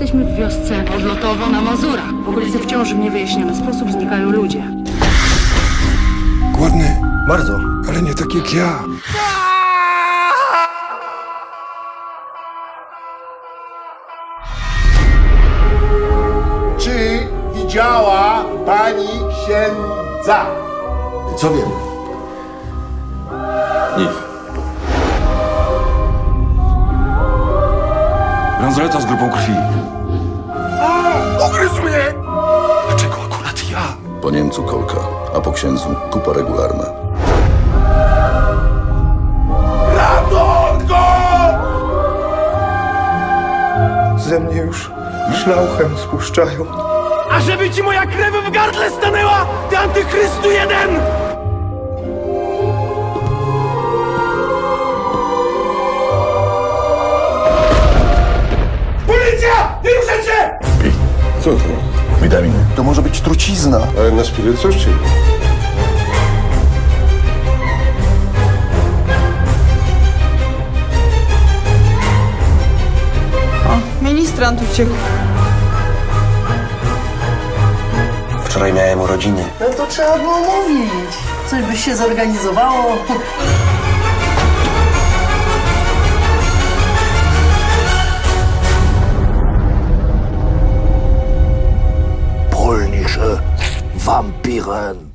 Jesteśmy w wiosce odlotowo na Mazurach. W okolicy wciąż w niewyjaśniony sposób znikają ludzie. Głodny, Bardzo. ale nie tak jak ja. Czy widziała pani księdza? Co wiem? Nic. Bransoleta z grupą krwi. Ugryzł mnie! Dlaczego akurat ja? Po Niemcu kolka, a po księdzu kupa regularna. Ratunku! Ze mnie już szlauchem spuszczają. A żeby ci moja krew w gardle stanęła, ty antychrystu jeden! Co to? Witaminy. To może być trucizna. Ale na spiryt coś czy? Ministrant uciekł. Wczoraj miałem urodziny. No to trzeba było mówić. Coś by się zorganizowało. Wünsche, Vampiren.